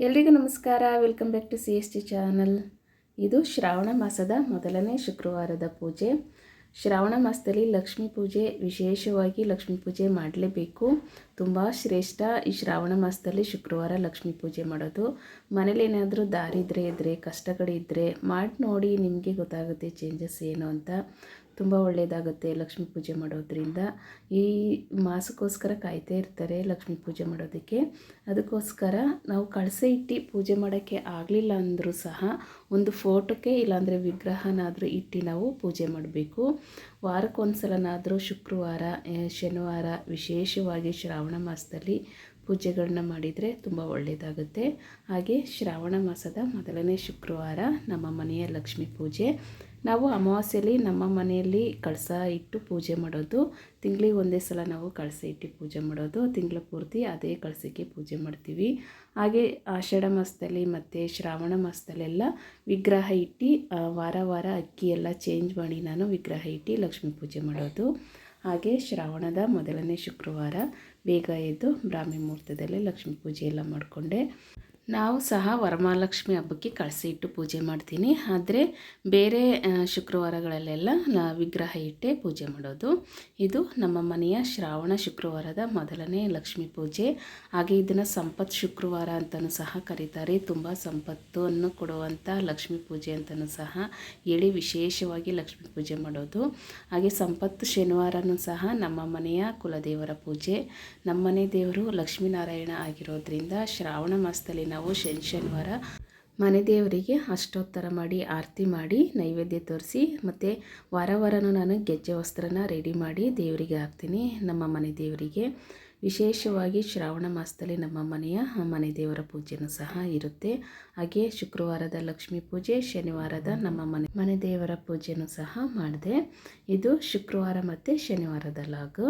ಎಲ್ರಿಗೂ ನಮಸ್ಕಾರ. Welcome back to C S T channel ಇದು ಶ್ರಾವಣ ಮಾಸದ ಮೊದಲನೇ ಶುಕ್ರವಾರದ ಪೂಜೆ. ಶ್ರಾವಣ ಮಾಸದಲ್ಲಿ ಲಕ್ಷ್ಮೀ ಪೂಜೆ, ವಿಶೇಷವಾಗಿ ಲಕ್ಷ್ಮೀ ಪೂಜೆ ಮಾಡಲೇಬೇಕು. ತುಂಬ ಶ್ರೇಷ್ಠ ಈ ಶ್ರಾವಣ ಮಾಸದಲ್ಲಿ ಶುಕ್ರವಾರ ಲಕ್ಷ್ಮೀ ಪೂಜೆ ಮಾಡೋದು. ಮನೇಲಿ ಏನಾದರೂ ದಾರಿದ್ರೆ ಇದ್ದರೆ ಕಷ್ಟಗಳಿದ್ದರೆ ಮಾಡಿ ನೋಡಿ ನಿಮಗೆ ಗೊತ್ತಾಗುತ್ತೆ ಚೇಂಜಸ್ ಏನು ಅಂತ. ತುಂಬ ಒಳ್ಳೆಯದಾಗುತ್ತೆ ಲಕ್ಷ್ಮಿ ಪೂಜೆ ಮಾಡೋದ್ರಿಂದ. ಈ ಮಾಸಕ್ಕೋಸ್ಕರ ಕಾಯ್ತಾ ಇರ್ತಾರೆ ಲಕ್ಷ್ಮಿ ಪೂಜೆ ಮಾಡೋದಕ್ಕೆ. ಅದಕ್ಕೋಸ್ಕರ ನಾವು ಕಳಸೆ ಇಟ್ಟು ಪೂಜೆ ಮಾಡೋಕ್ಕೆ ಆಗಲಿಲ್ಲ ಅಂದರೂ ಸಹ ಒಂದು ಫೋಟೋಕ್ಕೆ ಇಲ್ಲಾಂದರೆ ವಿಗ್ರಹನಾದರೂ ಇಟ್ಟು ನಾವು ಪೂಜೆ ಮಾಡಬೇಕು. ವಾರಕ್ಕೊಂದ್ಸಲನಾದರೂ ಶುಕ್ರವಾರ ಶನಿವಾರ ವಿಶೇಷವಾಗಿ ಶ್ರಾವಣ ಮಾಸದಲ್ಲಿ ಪೂಜೆಗಳನ್ನ ಮಾಡಿದರೆ ತುಂಬ ಒಳ್ಳೆಯದಾಗುತ್ತೆ ಹಾಗೆ ಶ್ರಾವಣ ಮಾಸದ ಮೊದಲನೇ ಶುಕ್ರವಾರ ನಮ್ಮ ಮನೆಯ ಲಕ್ಷ್ಮೀ ಪೂಜೆ. ನಾವು ಅಮಾವಾಸ್ಯೆಯಲ್ಲಿ ನಮ್ಮ ಮನೆಯಲ್ಲಿ ಕಳಸ ಇಟ್ಟು ಪೂಜೆ ಮಾಡೋದು. ತಿಂಗಳಿಗೆ ಒಂದೇ ಸಲ ನಾವು ಕಳಸ ಇಟ್ಟು ಪೂಜೆ ಮಾಡೋದು. ತಿಂಗಳ ಪೂರ್ತಿ ಅದೇ ಕಳಸಕ್ಕೆ ಪೂಜೆ ಮಾಡ್ತೀವಿ. ಹಾಗೆ ಆಷಾಢ ಮಾಸದಲ್ಲಿ ಮತ್ತು ಶ್ರಾವಣ ಮಾಸದಲ್ಲೆಲ್ಲ ವಿಗ್ರಹ ಇಟ್ಟು ವಾರ ವಾರ ಅಕ್ಕಿ ಎಲ್ಲ ಚೇಂಜ್ ಮಾಡಿ ನಾನು ವಿಗ್ರಹ ಇಟ್ಟು ಲಕ್ಷ್ಮೀ ಪೂಜೆ ಮಾಡೋದು. ಹಾಗೆ ಶ್ರಾವಣದ ಮೊದಲನೇ ಶುಕ್ರವಾರ ಬೇಗ ಎದ್ದು ಬ್ರಾಹ್ಮಿ ಮುಹೂರ್ತದಲ್ಲಿ ಲಕ್ಷ್ಮೀ ಪೂಜೆ ಎಲ್ಲ ಮಾಡಿಕೊಂಡೆ. ನಾವು ಸಹ ವರಮಹಾಲಕ್ಷ್ಮಿ ಹಬ್ಬಕ್ಕೆ ಕಳಿಸಿ ಇಟ್ಟು ಪೂಜೆ ಮಾಡ್ತೀನಿ. ಆದರೆ ಬೇರೆ ಶುಕ್ರವಾರಗಳಲ್ಲೆಲ್ಲ ವಿಗ್ರಹ ಇಟ್ಟೇ ಪೂಜೆ ಮಾಡೋದು. ಇದು ನಮ್ಮ ಮನೆಯ ಶ್ರಾವಣ ಶುಕ್ರವಾರದ ಮೊದಲನೇ ಲಕ್ಷ್ಮಿ ಪೂಜೆ. ಹಾಗೆ ಇದನ್ನು ಸಂಪತ್ ಶುಕ್ರವಾರ ಅಂತಲೂ ಸಹ ಕರೀತಾರೆ. ತುಂಬ ಸಂಪತ್ತನ್ನು ಕೊಡುವಂಥ ಲಕ್ಷ್ಮೀ ಪೂಜೆ ಅಂತಲೂ ಸಹ ಹೇಳಿ ವಿಶೇಷವಾಗಿ ಲಕ್ಷ್ಮಿ ಪೂಜೆ ಮಾಡೋದು. ಹಾಗೆ ಸಂಪತ್ತು ಶನಿವಾರನೂ ಸಹ ನಮ್ಮ ಮನೆಯ ಕುಲದೇವರ ಪೂಜೆ. ನಮ್ಮ ಮನೆ ದೇವರು ಲಕ್ಷ್ಮೀನಾರಾಯಣ ಆಗಿರೋದ್ರಿಂದ ಶ್ರಾವಣ ಮಾಸದಲ್ಲಿ ಶನಿ ಶನಿವಾರ ಮನೆ ದೇವರಿಗೆ ಅಷ್ಟೋತ್ತರ ಮಾಡಿ, ಆರತಿ ಮಾಡಿ, ನೈವೇದ್ಯ ತೋರಿಸಿ, ಮತ್ತು ವಾರ ವಾರನೂ ನಾನು ಗೆಜ್ಜೆ ವಸ್ತ್ರನ ರೆಡಿ ಮಾಡಿ ದೇವರಿಗೆ ಹಾಕ್ತೀನಿ. ನಮ್ಮ ಮನೆ ದೇವರಿಗೆ ವಿಶೇಷವಾಗಿ ಶ್ರಾವಣ ಮಾಸದಲ್ಲಿ ನಮ್ಮ ಮನೆಯ ಮನೆ ದೇವರ ಪೂಜೆನೂ ಸಹ ಇರುತ್ತೆ. ಹಾಗೆ ಶುಕ್ರವಾರದ ಲಕ್ಷ್ಮೀ ಪೂಜೆ, ಶನಿವಾರದ ನಮ್ಮ ಮನೆ ಮನೆ ದೇವರ ಪೂಜೆನೂ ಸಹ ಮಾಡಿದೆ. ಇದು ಶುಕ್ರವಾರ ಮತ್ತು ಶನಿವಾರದ ಲಾಗು.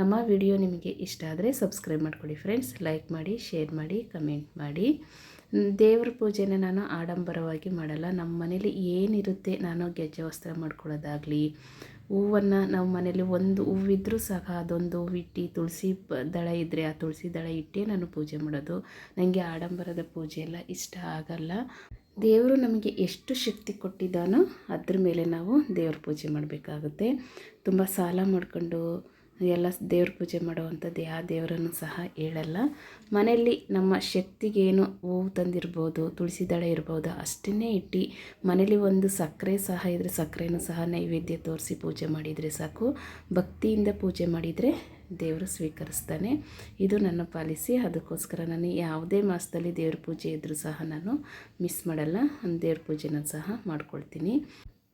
ನಮ್ಮ ವಿಡಿಯೋ ನಿಮಗೆ ಇಷ್ಟ ಆದರೆ ಸಬ್ಸ್ಕ್ರೈಬ್ ಮಾಡ್ಕೊಳ್ಳಿ ಫ್ರೆಂಡ್ಸ್. ಲೈಕ್ ಮಾಡಿ, ಶೇರ್ ಮಾಡಿ, ಕಮೆಂಟ್ ಮಾಡಿ. ದೇವ್ರ ಪೂಜೆನ ನಾನು ಆಡಂಬರವಾಗಿ ಮಾಡಲ್ಲ. ನಮ್ಮ ಮನೇಲಿ ಏನಿರುತ್ತೆ, ನಾನು ಗೆಜ್ಜೆ ವಸ್ತ್ರ ಮಾಡ್ಕೊಳ್ಳೋದಾಗಲಿ ಹೂವನ್ನು ನಾವು ಮನೇಲಿ ಒಂದು ಹೂವಿದ್ರೂ ಸಹ ಅದೊಂದು ಹೂವಿಟ್ಟು ತುಳಸಿ ದಳ ಇದ್ದರೆ ಆ ತುಳಸಿ ದಳ ಇಟ್ಟೇ ನಾನು ಪೂಜೆ ಮಾಡೋದು. ನನಗೆ ಆಡಂಬರದ ಪೂಜೆ ಎಲ್ಲ ಇಷ್ಟ ಆಗಲ್ಲ. ದೇವರು ನಮಗೆ ಎಷ್ಟು ಶಕ್ತಿ ಕೊಟ್ಟಿದ್ದಾನೋ ಅದ್ರ ಮೇಲೆ ನಾವು ದೇವ್ರ ಪೂಜೆ ಮಾಡಬೇಕಾಗುತ್ತೆ. ತುಂಬ ಸಾಲ ಮಾಡ್ಕೊಂಡು ಎಲ್ಲ ದೇವ್ರ ಪೂಜೆ ಮಾಡುವಂಥದ್ದು ಯಾವ ದೇವರನ್ನು ಸಹ ಹೇಳಲ್ಲ. ಮನೆಯಲ್ಲಿ ನಮ್ಮ ಶಕ್ತಿಗೇನು ಹೂವು ತಂದಿರ್ಬೋದು, ತುಳಸಿ ದಳ ಇರ್ಬೋದು, ಅಷ್ಟನ್ನೇ ಇಟ್ಟು ಮನೇಲಿ ಒಂದು ಸಕ್ಕರೆ ಸಹ ಇದ್ದರೆ ಸಕ್ಕರೆನೂ ಸಹ ನೈವೇದ್ಯ ತೋರಿಸಿ ಪೂಜೆ ಮಾಡಿದರೆ ಸಾಕು. ಭಕ್ತಿಯಿಂದ ಪೂಜೆ ಮಾಡಿದರೆ ದೇವರು ಸ್ವೀಕರಿಸ್ತಾನೆ. ಇದು ನನ್ನ ಪಾಲಿಸಿ. ಅದಕ್ಕೋಸ್ಕರ ನಾನು ಯಾವುದೇ ಮಾಸದಲ್ಲಿ ದೇವ್ರ ಪೂಜೆ ಇದ್ದರೂ ಸಹ ನಾನು ಮಿಸ್ ಮಾಡಲ್ಲ. ದೇವ್ರ ಪೂಜೆನ ಸಹ ಮಾಡ್ಕೊಳ್ತೀನಿ.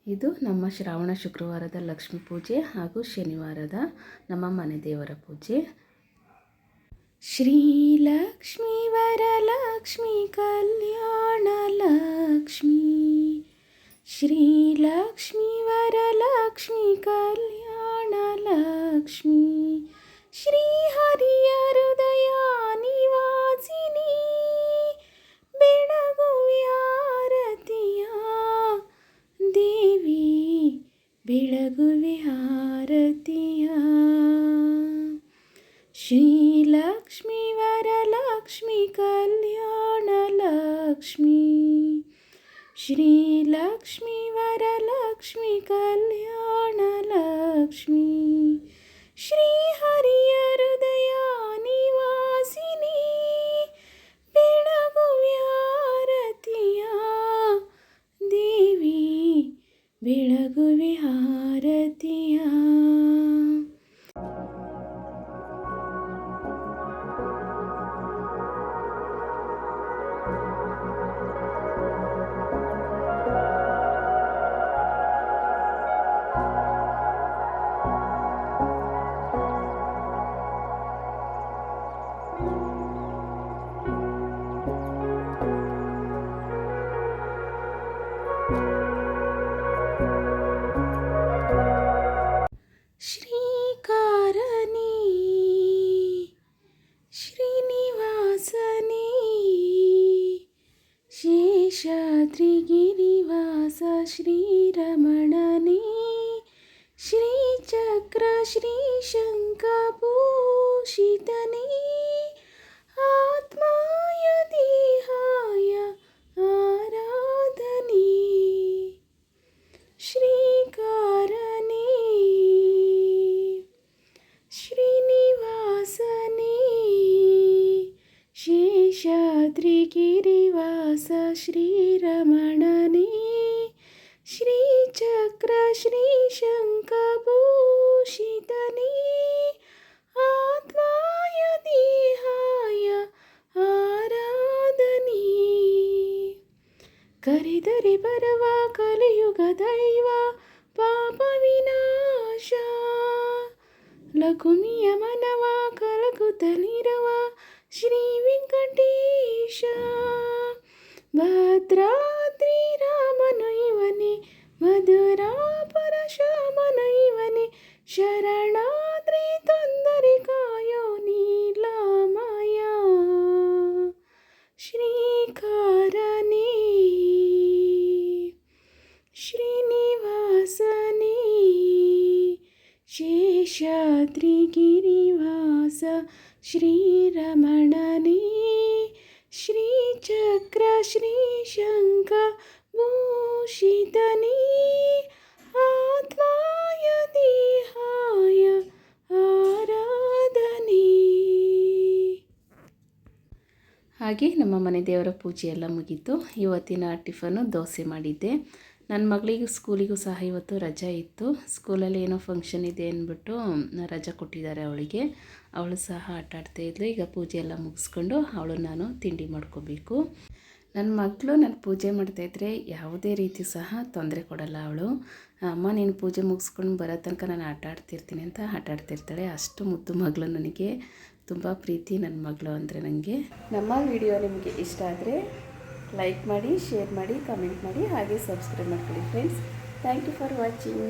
ಇದು ನಮ್ಮ ಶ್ರಾವಣ ಶುಕ್ರವಾರದ ಲಕ್ಷ್ಮೀ ಪೂಜೆ ಹಾಗೂ ಶನಿವಾರದ ನಮ್ಮ ಮನೆ ದೇವರ ಪೂಜೆ. ಶ್ರೀಲಕ್ಷ್ಮೀ ವರಲಕ್ಷ್ಮಿ ಕಲ್ಯಾಣ ಲಕ್ಷ್ಮೀ. ಶ್ರೀಲಕ್ಷ್ಮೀ ವರಲಕ್ಷ್ಮಿ ಕಲ್ಯಾಣ ಲಕ್ಷ್ಮಿ. ಬೆಳಗುವೆ ಆರತಿಯ ಶ್ರೀಲಕ್ಷ್ಮೀ ವರಲಕ್ಷ್ಮಿ ಕಲ್ಯಾಣ ಲಕ್ಷ್ಮಿ ಶ್ರೀಲಕ್ಷ್ಮೀ ವರಲಕ್ಷ್ಮಿ ಕಲ್ಯಾಣ ಲಕ್ಷ್ಮಿ ಶ್ರೀಹರಿಯ భద్రిగిరివాస శ్రీరమణని శ్రీచక్ర శ్రీశంకభూషితని ఆత్మాయ దేహాయ ఆరాధని కరిదరి పరవ కలియుగ దైవ పాప వినాశ లఘుమియ మనవ కలగుతలిరవ श्रीवेङ्कटेश भद्राद्रिरामनैवने मधुरा परशामन इवनि शरणि तन्दरिकायोनीमाया श्रीकार श्रीनिवासनी शेषत्रिगिरिवास ಶ್ರೀರಮಣನೇ, ಶ್ರೀಚಕ್ರ ಶ್ರೀಶಂಕ ಭೂಷಿತನೇ ಆತ್ಮಾಯ ದೇಹಾಯ ಆರಾಧನೆ. ಹಾಗೆ ನಮ್ಮ ಮನೆ ದೇವರ ಪೂಜೆ ಎಲ್ಲ ಮುಗೀತು. ಇವತ್ತಿನ ಟಿಫನು ದೋಸೆ ಮಾಡಿದ್ದೆ. ನನ್ನ ಮಗಳಿಗೂ ಸ್ಕೂಲಿಗೂ ಸಹ ಇವತ್ತು ರಜೆ ಇತ್ತು. ಸ್ಕೂಲಲ್ಲಿ ಏನೋ ಫಂಕ್ಷನ್ ಇದೆ ಅಂದ್ಬಿಟ್ಟು ರಜೆ ಕೊಟ್ಟಿದ್ದಾರೆ ಅವಳಿಗೆ. ಅವಳು ಸಹ ಆಟ ಆಡ್ತಾ ಈಗ ಪೂಜೆ ಎಲ್ಲ ಮುಗಿಸ್ಕೊಂಡು ಅವಳು ನಾನು ತಿಂಡಿ ಮಾಡ್ಕೋಬೇಕು. ನನ್ನ ಮಗಳು ನಾನು ಪೂಜೆ ಮಾಡ್ತಾಯಿದ್ರೆ ಯಾವುದೇ ರೀತಿ ಸಹ ತೊಂದರೆ ಕೊಡಲ್ಲ ಅವಳು. ಅಮ್ಮ, ನೀನು ಪೂಜೆ ಮುಗಿಸ್ಕೊಂಡು ಬರೋ ತನಕ ನಾನು ಆಟ ಆಡ್ತಿರ್ತೀನಿ ಅಂತ ಆಟ ಆಡ್ತಿರ್ತಾಳೆ. ಅಷ್ಟು ಮುದ್ದು ಮಗಳು ನನಗೆ. ತುಂಬ ಪ್ರೀತಿ ನನ್ನ ಮಗಳು ಅಂದರೆ ನನಗೆ ನಮ್ಮ ವಿಡಿಯೋ ನಿಮಗೆ ಇಷ್ಟ ಆದರೆ ಲೈಕ್ ಮಾಡಿ, ಶೇರ್ ಮಾಡಿ, ಕಮೆಂಟ್ ಮಾಡಿ, ಹಾಗೆ ಸಬ್ಸ್ಕ್ರೈಬ್ ಮಾಡ್ಕೊಳ್ಳಿ friends. Thank you for watching.